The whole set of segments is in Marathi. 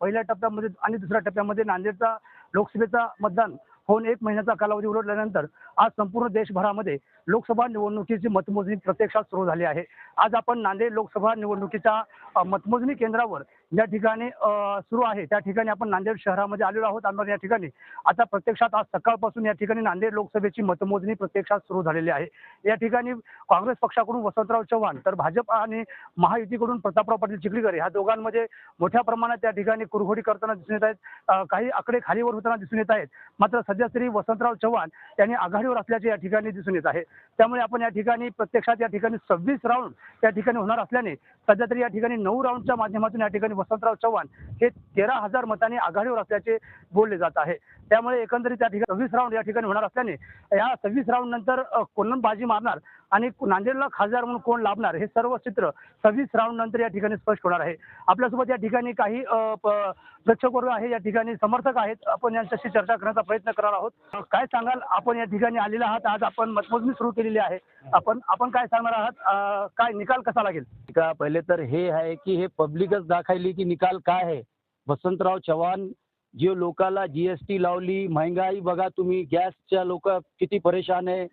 पहिल्या टप्प्यामध्ये आणि दुसऱ्या टप्प्यामध्ये नांदेडचा लोकसभेचा मतदान होऊन एक महिन्याचा कालावधी उलटल्यानंतर आज संपूर्ण देशभरामध्ये लोकसभा निवडणुकीची मतमोजणी प्रत्यक्षात सुरू झाली आहे. आज आपण नांदेड लोकसभा निवडणुकीच्या मतमोजणी केंद्रावर ज्या ठिकाणी सुरू आहे त्या ठिकाणी आपण नांदेड शहरामध्ये आलेलो आहोत. आणि या ठिकाणी आता प्रत्यक्षात आज सकाळपासून या ठिकाणी नांदेड लोकसभेची मतमोजणी प्रत्यक्षात सुरू झालेली आहे. या ठिकाणी काँग्रेस पक्षाकडून वसंतराव चव्हाण तर भाजप आणि महायुतीकडून प्रतापराव पाटील चिखलीकर ह्या दोघांमध्ये मोठ्या प्रमाणात त्या ठिकाणी कुरघोडी करताना दिसून येत आहेत. काही आकडे खालीवर होताना दिसून येत आहेत. मात्र सध्या तरी वसंतराव चव्हाण यांनी आघाडीवर असल्याचे या ठिकाणी दिसून येत आहे त्यामुळे आपण या ठिकाणी प्रत्यक्षात या ठिकाणी सव्वीस राऊंड या ठिकाणी होणार असल्याने सध्या तरी या ठिकाणी नऊ राऊंडच्या माध्यमातून या ठिकाणी वसंतराव चव्हाण हे तेरा हजार मतांनी आघाडीवर असल्याचे बोलले जात आहे त्यामुळे एकंदरीत त्या ठिकाणी सव्वीस राऊंड या ठिकाणी होणार असल्याने या सव्वीस राऊंड नंतर कोण बाजी मारणार आणि नांदेडला खासदार म्हणून कोण लाभणार हे सर्व चित्र सव्वीस राऊंड नंतर या ठिकाणी स्पष्ट होणार आहे आपल्यासोबत या ठिकाणी काही अ, प्रेक्षक वर्ग आहे या ठिकाणी समर्थक आहेत आपण यांच्याशी चर्चा करण्याचा प्रयत्न करणार आहोत. काय सांगाल? आपण या ठिकाणी आलेला आहात. आज आपण मतमोजणी सुरू केलेली आहे. आपण आपण काय सांगणार आहात? काय निकाल कसा लागेल? का पहिले तर हे आहे की हे पब्लिकच दाखवली की निकाल काय आहे. वसंतराव चव्हाण जे लोकाला जीएसटी लावली महंगाई बघा तुम्ही गॅसच्या लोक किती परेशान आहे.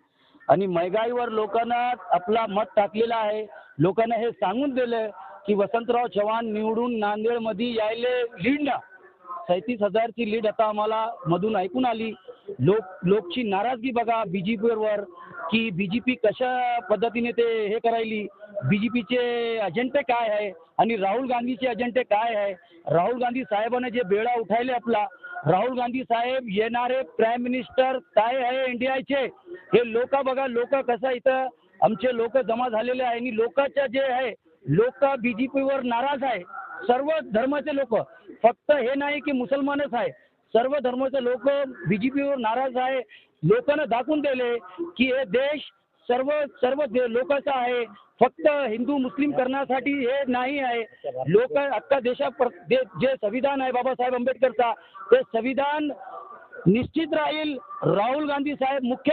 आणि महागाईवर लोकांना आपला मत टाकलेला आहे. लोकांना हे सांगून दिलं की वसंतराव चव्हाण निवडून नांदेडमध्ये यायले लिडणं सैतीस हजारची लीड आता आम्हाला मधून ऐकून आली. लोक लोकची नाराजगी बघा बीजेपीवर की बीजेपी कशा पद्धतीने ते हे करायली? बीजेपीचे अजेंडे काय आहे? आणि राहुल गांधीचे अजेंडे काय आहे? राहुल गांधी साहेबाने जे बेडा उठायले आपला राहुल गांधी साहेब येणारे प्राईम मिनिस्टर काय आहे इंडियाचे हे लोक बघा लोक कसं इथं आमचे लोक जमा झालेले आहे. आणि लोकांच्या जे आहे लोक बीजेपीवर नाराज आहे. सर्व धर्माचे लोक. फक्त हे नाही की मुसलमानच आहे. सर्व धर्माचे लोक बीजेपीवर नाराज आहे. लोकांना दाखवून दिले की हे देश सर्व सर्व दे- लोकांचा आहे. फक्त हिंदू मुस्लिम करण्यासाठी हे नाही आहे. लोक अख्खा देशा प्र- दे- जे संविधान आहे बाबासाहेब आंबेडकरचा ते संविधान निश्चित राहील. राहुल गांधी साहेब मुख्य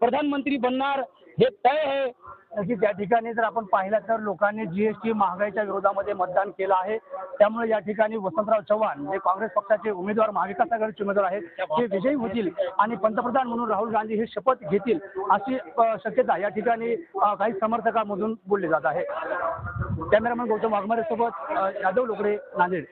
प्रधानमंत्री बनणार. हे तय आहे. की त्या ठिकाणी जर आपण पाहिलं तर लोकांनी जीएसटी महागाईच्या विरोधामध्ये मतदान केलं आहे. त्यामुळे या ठिकाणी वसंतराव चव्हाण जे काँग्रेस पक्षाचे उमेदवार महाविकास आघाडीचे उमेदवार आहेत ते विजयी होतील आणि पंतप्रधान म्हणून राहुल गांधी हे शपथ घेतील अशी शक्यता या ठिकाणी काही समर्थकांमधून बोलली जात आहे. कॅमेरामॅन गौतम वाघमारे सोबत यादव लोकडे नांदेड.